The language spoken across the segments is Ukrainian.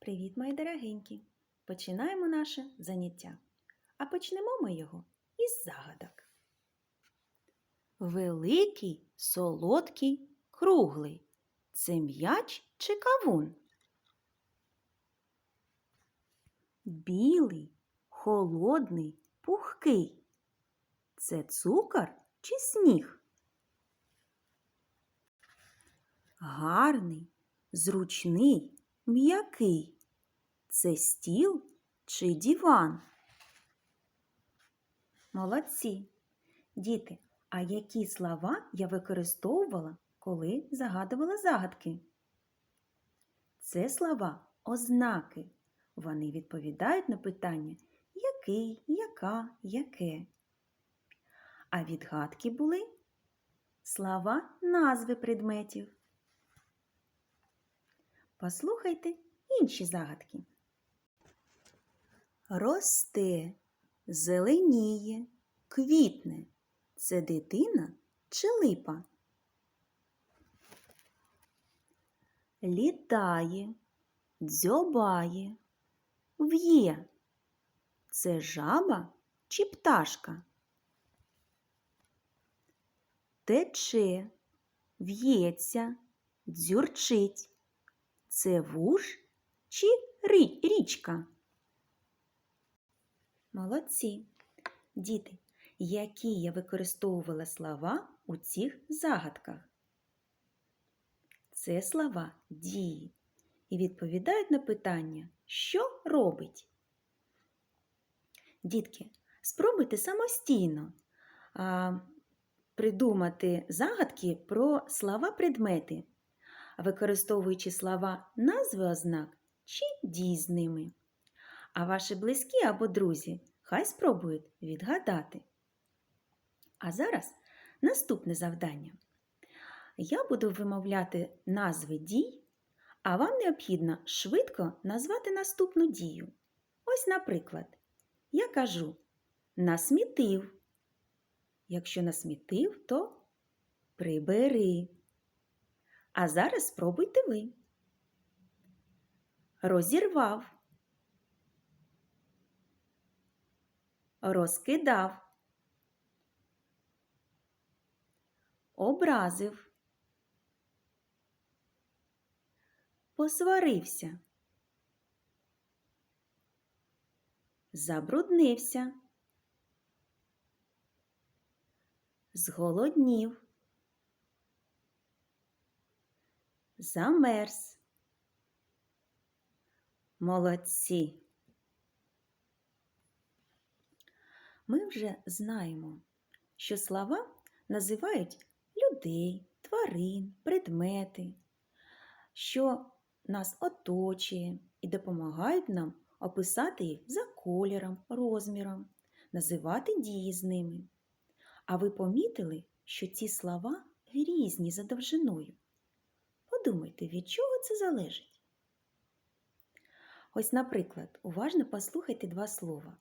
Привіт, мої дорогенькі! Починаємо наше заняття. А почнемо ми його із загадок. Великий, солодкий, круглий. Це м'яч чи кавун? Білий, холодний, пухкий. Це цукор чи сніг? Гарний, зручний, м'який. Це стіл чи диван? Молодці. Діти, а які слова я використовувала, коли загадувала загадки? Це слова ознаки. Вони відповідають на питання який, яка, яке. А відгадки були слова назви предметів. Послухайте інші загадки. Росте, зеленіє, квітне. Це дитина чи липа? Літає, дзьобає, в'є. Це жаба чи пташка? Тече, в'ється, дзюрчить. Це вуж чи рі- річка? Молодці. Діти, які я використовувала слова у цих загадках? Це слова дії і відповідають на питання, що робить. Дітки, спробуйте самостійно а, придумати загадки про слова предмети, використовуючи слова назви ознак чи дій з ними. А ваші близькі або друзі хай спробують відгадати. А зараз наступне завдання. Я буду вимовляти назви дій, а вам необхідно швидко назвати наступну дію. Ось, наприклад, я кажу насмітив. Якщо насмітив, то прибери. А зараз спробуйте ви. Розірвав. Розкидав. Образив. Посварився. Забруднився. Зголоднів. Замерз. Молодці. Ми вже знаємо, що слова називають людей, тварин, предмети, що нас оточує і допомагають нам описати їх за кольором, розміром, називати дії з ними. А ви помітили, що ці слова різні за довжиною? Подумайте, від чого це залежить? Ось, наприклад, уважно послухайте два слова: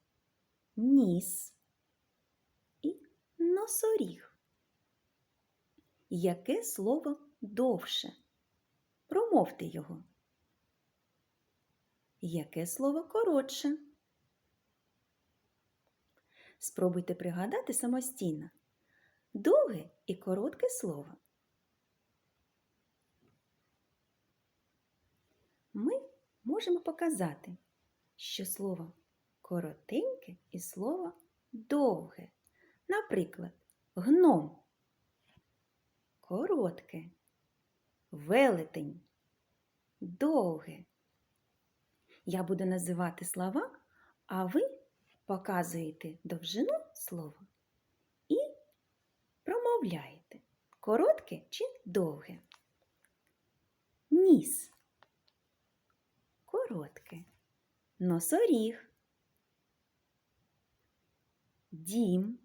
ніс і носоріг. Яке слово довше? Промовте його. Яке слово коротше? Спробуйте пригадати самостійно довге і коротке слово. Ми можемо показати, що слово коротеньке і слово довге. Наприклад, гном коротке, велетень довге. Я буду називати слова, а ви показуєте довжину слова і промовляєте коротке чи довге. Ніс. Коротке. Носоріг. Дім.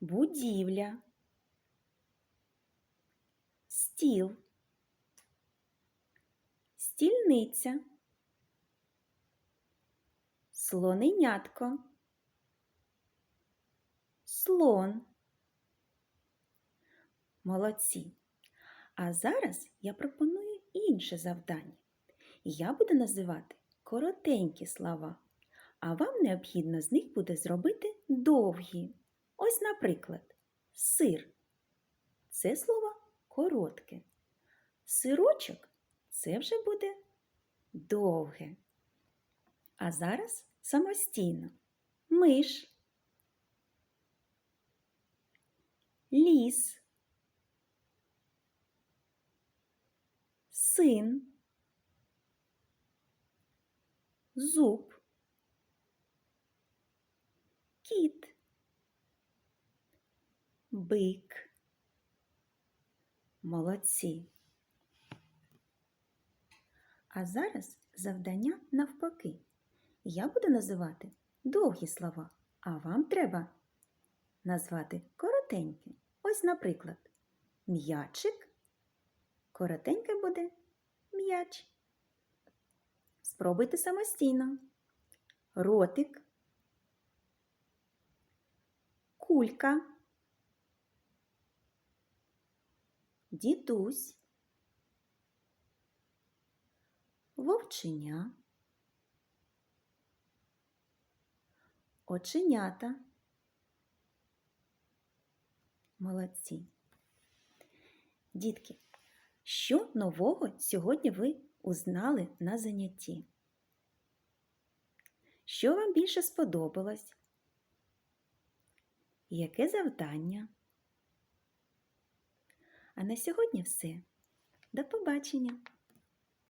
Будівля. Стіл. Стільниця. Слоненятко. Слон. Молодці. А зараз я пропоную інше завдання. Я буду називати коротенькі слова, а вам необхідно з них буде зробити довгі. Ось, наприклад, сир. Це слово коротке. Сирочок це вже буде довге. А зараз самостійно. Миш. Ліс. Син. Зуб. Кіт. Бик. Молодці. А зараз завдання навпаки. Я буду називати довгі слова, а вам треба назвати коротенькі. Ось, наприклад, м'ячик. Коротеньке буде м'яч. Спробуйте самостійно. Ротик. Кулька. Дідусь. Вовченя. Оченята. Молодці. Дітки, що нового сьогодні ви узнали на занятті? Що вам більше сподобалось? Яке завдання? А на сьогодні все. До побачення!